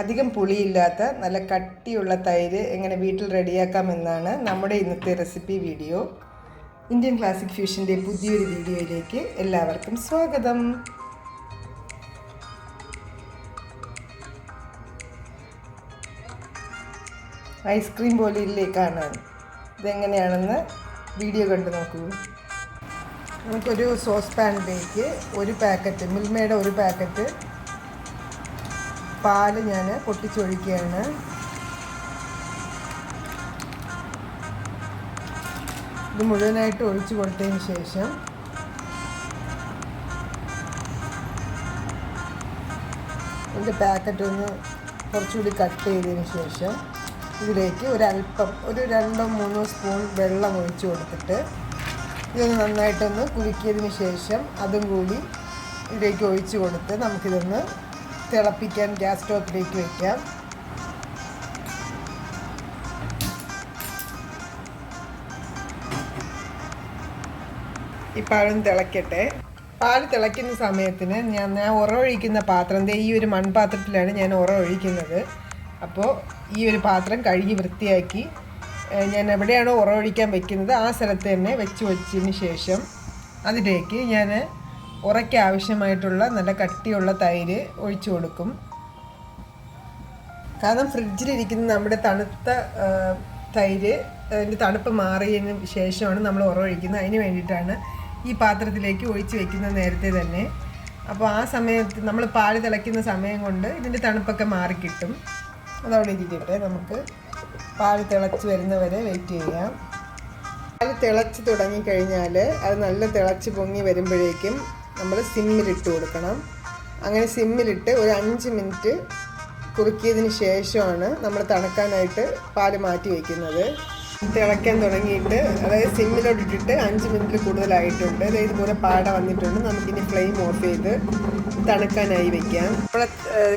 അധികം പുളിയില്ലാത്ത നല്ല കട്ടിയുള്ള തൈര് എങ്ങനെ വീട്ടിൽ റെഡിയാക്കാമെന്നാണ് നമ്മുടെ ഇന്നത്തെ റെസിപ്പി വീഡിയോ. ഇന്ത്യൻ ക്ലാസിക് ഫ്യൂഷന്റെ പുതിയൊരു വീഡിയോയിലേക്ക് എല്ലാവർക്കും സ്വാഗതം. ഐസ്ക്രീം പോലെ ഇതെങ്ങനെയാണെന്ന് വീഡിയോ കണ്ടു നോക്കൂ. നമുക്കൊരു സോസ് പാനിലേക്ക് ഒരു പാക്കറ്റ് മിൽമയുടെ ഒരു പാക്കറ്റ് പാൽ ഞാൻ പൊട്ടിച്ചൊഴിക്കുകയാണ്. ഇത് മുഴുവനായിട്ട് ഒഴിച്ചു കൊടുത്തതിന് ശേഷം ഇതിന്റെ പാക്കറ്റ് ഒന്ന് കുറച്ചുകൂടി കട്ട് ചെയ്തതിന് ശേഷം ഇതിലേക്ക് ഒരല്പം ഒരു രണ്ടോ മൂന്നോ സ്പൂൺ വെള്ളം ഒഴിച്ചു കൊടുത്തിട്ട് ഇതൊന്ന് നന്നായിട്ടൊന്ന് കുലുക്കിയതിന് ശേഷം അതും കൂടി ഇതിലേക്ക് ഒഴിച്ചു കൊടുത്ത് നമുക്കിതൊന്ന് തിളപ്പിക്കാൻ ഗ്യാസ് സ്റ്റോക്കിലേക്ക് വയ്ക്കാം ഈ പഴം തിളക്കട്ടെ. പാൽ തിളയ്ക്കുന്ന സമയത്തിന് ഞാൻ ഞാൻ ഉറവൊഴിക്കുന്ന പാത്രം ഈ ഒരു മൺപാത്രത്തിലാണ് ഞാൻ ഉറവൊഴിക്കുന്നത്. അപ്പോൾ ഈ ഒരു പാത്രം കഴുകി വൃത്തിയാക്കി ഞാൻ എവിടെയാണോ ഉറവൊഴിക്കാൻ വെക്കുന്നത് ആ സ്ഥലത്ത് തന്നെ വെച്ച് വെച്ചതിന് ശേഷം അതിലേക്ക് ഞാൻ ഉറയ്ക്ക് ആവശ്യമായിട്ടുള്ള നല്ല കട്ടിയുള്ള തൈര് ഒഴിച്ചു കൊടുക്കും. കാരണം ഫ്രിഡ്ജിലിരിക്കുന്ന നമ്മുടെ തണുത്ത തൈര് അതിന്റെ തണുപ്പ് മാറിയതിന് ശേഷമാണ് നമ്മൾ ഉറ ഒഴിക്കുന്നത്. അതിന് വേണ്ടിയിട്ടാണ് ഈ പാത്രത്തിലേക്ക് ഒഴിച്ച് വെക്കുന്ന നേരത്തെ തന്നെ. അപ്പോൾ ആ സമയത്ത് നമ്മൾ പാൽ തിളയ്ക്കുന്ന സമയം കൊണ്ട് ഇതിന്റെ തണുപ്പൊക്കെ മാറിക്കിട്ടും. അതവിടെ ഇരിക്കട്ടെ നമുക്ക് പാൽ തിളച്ച് വരുന്നവരെ വെയിറ്റ് ചെയ്യാം. പാൽ തിളച്ച് തുടങ്ങിക്കഴിഞ്ഞാൽ അത് നല്ല തിളച്ച് പൊങ്ങി വരുമ്പോഴേക്കും നമ്മൾ സിമ്മിലിട്ട് കൊടുക്കണം. അങ്ങനെ സിമ്മിലിട്ട് ഒരു അഞ്ച് മിനിറ്റ് കുറുക്കിയതിന് ശേഷമാണ് നമ്മൾ തണുക്കാനായിട്ട് പാൽ മാറ്റി വയ്ക്കുന്നത് തിളയ്ക്കാൻ തുടങ്ങിയിട്ട് അതായത് സിമ്മിലോട്ട് ഇട്ടിട്ട് അഞ്ച് മിനിറ്റിൽ കൂടുതലായിട്ടുണ്ട്. അതായത് ഇതുപോലെ പാട വന്നിട്ടുണ്ട്. നമുക്കിനി ഫ്ലെയിം ഓഫ് ചെയ്ത് തണുക്കാനായി വെക്കാം. നമ്മളെ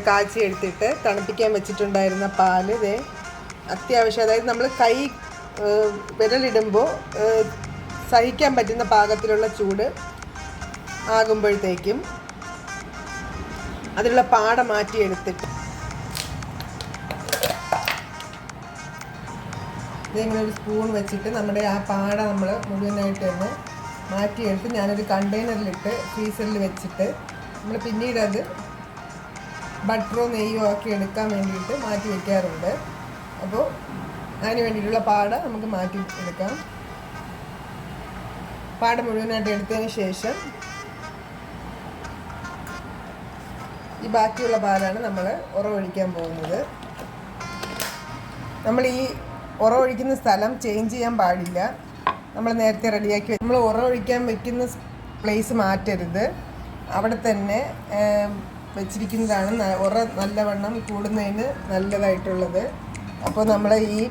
കാച്ചി എടുത്തിട്ട് തണുപ്പിക്കാൻ വെച്ചിട്ടുണ്ടായിരുന്ന പാൽ ഇതേ അത്യാവശ്യം അതായത് നമ്മൾ കൈ വിരലിടുമ്പോൾ സഹിക്കാൻ പറ്റുന്ന പാകത്തിലുള്ള ചൂട് ആകുമ്പോഴത്തേക്കും അതിലുള്ള പാട മാറ്റി മാറ്റിയെടുത്തിട്ട് ഇതിങ്ങനെ ഒരു സ്പൂൺ വെച്ചിട്ട് നമ്മുടെ ആ പാട നമ്മൾ മുഴുവനായിട്ട് തന്നെ മാറ്റിയെടുത്ത് ഞാനൊരു കണ്ടെയ്നറിലിട്ട് ഫ്രീസറിൽ വെച്ചിട്ട് നമ്മൾ പിന്നീട് അത് ബട്ടറോ നെയ്യോ ആക്കി എടുക്കാൻ വേണ്ടിയിട്ട് മാറ്റി വയ്ക്കാറുണ്ട് അപ്പോൾ അതിന് വേണ്ടിയിട്ടുള്ള പാട നമുക്ക് മാറ്റി എടുക്കാം. പാട മുഴുവനായിട്ട് എടുത്തതിന് ശേഷം ഈ ബാക്കിയുള്ള പാലാണ് നമ്മൾ ഉറവൊഴിക്കാൻ പോകുന്നത്. നമ്മൾ ഈ ഉറവൊഴിക്കുന്ന സ്ഥലം ചേഞ്ച് ചെയ്യാൻ പാടില്ല. നമ്മൾ നേരത്തെ റെഡിയാക്കി നമ്മൾ ഉറവൊഴിക്കാൻ വെക്കുന്ന പ്ലേസ് മാറ്റരുത്. അവിടെ തന്നെ വെച്ചിരിക്കുന്നതാണ് ഉറ നല്ലവണ്ണം കൂടുന്നതിന് നല്ലതായിട്ടുള്ളത്. അപ്പോൾ നമ്മൾ ഈ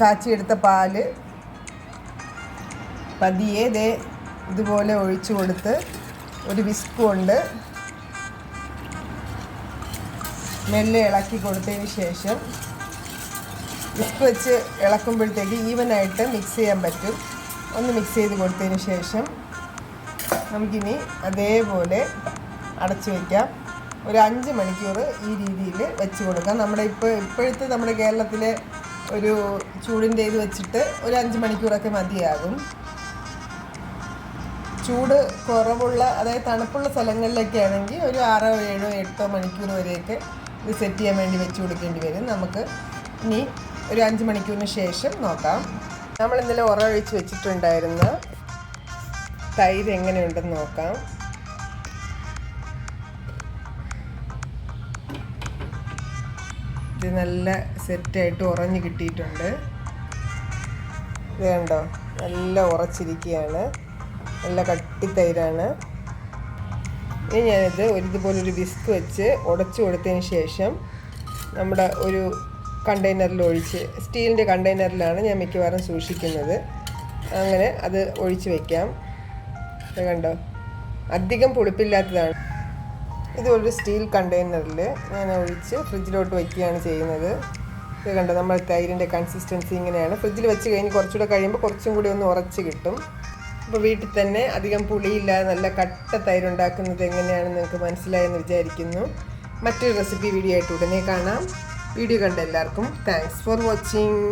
കാച്ചിയെടുത്ത പാൽ പതിയെ ദേ ഇതുപോലെ ഒഴിച്ചു കൊടുത്ത് ഒരു വിസ്ക് കൊണ്ട് മെല്ലെ ഇളക്കി കൊടുത്തതിന് ശേഷം വിസ്ക് വെച്ച് ഇളക്കുമ്പോഴത്തേക്ക് ഈവനായിട്ട് മിക്സ് ചെയ്യാൻ പറ്റും. ഒന്ന് മിക്സ് ചെയ്ത് കൊടുത്തതിന് ശേഷം നമുക്കിനി അതേപോലെ അടച്ചു വയ്ക്കാം ഒരു അഞ്ച് മണിക്കൂർ ഈ രീതിയിൽ വെച്ച് കൊടുക്കാം. നമ്മുടെ ഇപ്പോൾ ഇപ്പോഴത്തെ നമ്മുടെ കേരളത്തിലെ ഒരു ചൂടിന്റെ ഇത് വെച്ചിട്ട് ഒരു അഞ്ച് മണിക്കൂറൊക്കെ മതിയാകും. ചൂട് കുറവുള്ള അതായത് തണുപ്പുള്ള സ്ഥലങ്ങളിലൊക്കെ ആണെങ്കിൽ ഒരു ആറോ ഏഴോ എട്ടോ മണിക്കൂർ വരെയൊക്കെ ഇത് സെറ്റ് ചെയ്യാൻ വേണ്ടി വെച്ച് കൊടുക്കേണ്ടി വരും. നമുക്ക് ഇനി ഒരു അഞ്ച് മണിക്കൂറിന് ശേഷം നോക്കാം. നമ്മൾ ഇന്നലെ ഉറവഴിച്ച് വെച്ചിട്ടുണ്ടായിരുന്ന തൈര് എങ്ങനെയുണ്ടെന്ന് നോക്കാം. ഇത് നല്ല സെറ്റായിട്ട് ഉറഞ്ഞു കിട്ടിയിട്ടുണ്ട്. ഇത് കണ്ടോ? നല്ല ഉറച്ചിരിക്കുകയാണ്. നല്ല കട്ടിത്തൈരാണ് ഇനി ഞാനിത് ഒരു ഇതുപോലൊരു വിസ്ക് വെച്ച് ഉടച്ചു കൊടുത്തതിന് ശേഷം നമ്മുടെ ഒരു കണ്ടെയ്നറിൽ ഒഴിച്ച് സ്റ്റീലിന്റെ കണ്ടെയ്നറിലാണ് ഞാൻ മിക്കവാറും സൂക്ഷിക്കുന്നത്. അങ്ങനെ അത് ഒഴിച്ച് വയ്ക്കാം കണ്ടോ? അധികം പുളിപ്പില്ലാത്തതാണ്. ഇതുപോലൊരു സ്റ്റീൽ കണ്ടെയ്നറിൽ ഞാൻ ഒഴിച്ച് ഫ്രിഡ്ജിലോട്ട് വയ്ക്കുകയാണ് ചെയ്യുന്നത്. ഇത് കണ്ടോ? നമ്മൾ തൈരിന്റെ കൺസിസ്റ്റൻസി ഇങ്ങനെയാണ്. ഫ്രിഡ്ജിൽ വെച്ച് കഴിഞ്ഞ് കുറച്ചുകൂടെ കഴിയുമ്പോൾ കുറച്ചും കൂടി ഒന്ന് ഉറച്ച് കിട്ടും. അപ്പോൾ വീട്ടിൽ തന്നെ അധികം പുളിയില്ലാതെ നല്ല കട്ട തൈര് ഉണ്ടാക്കുന്നത് എങ്ങനെയാണെന്ന് നിങ്ങൾക്ക് മനസ്സിലായെന്ന് വിചാരിക്കുന്നു. മറ്റൊരു റെസിപ്പി വീഡിയോ ആയിട്ട് ഉടനെ കാണാം. വീഡിയോ കണ്ട എല്ലാവർക്കും താങ്ക്സ് ഫോർ വാച്ചിങ്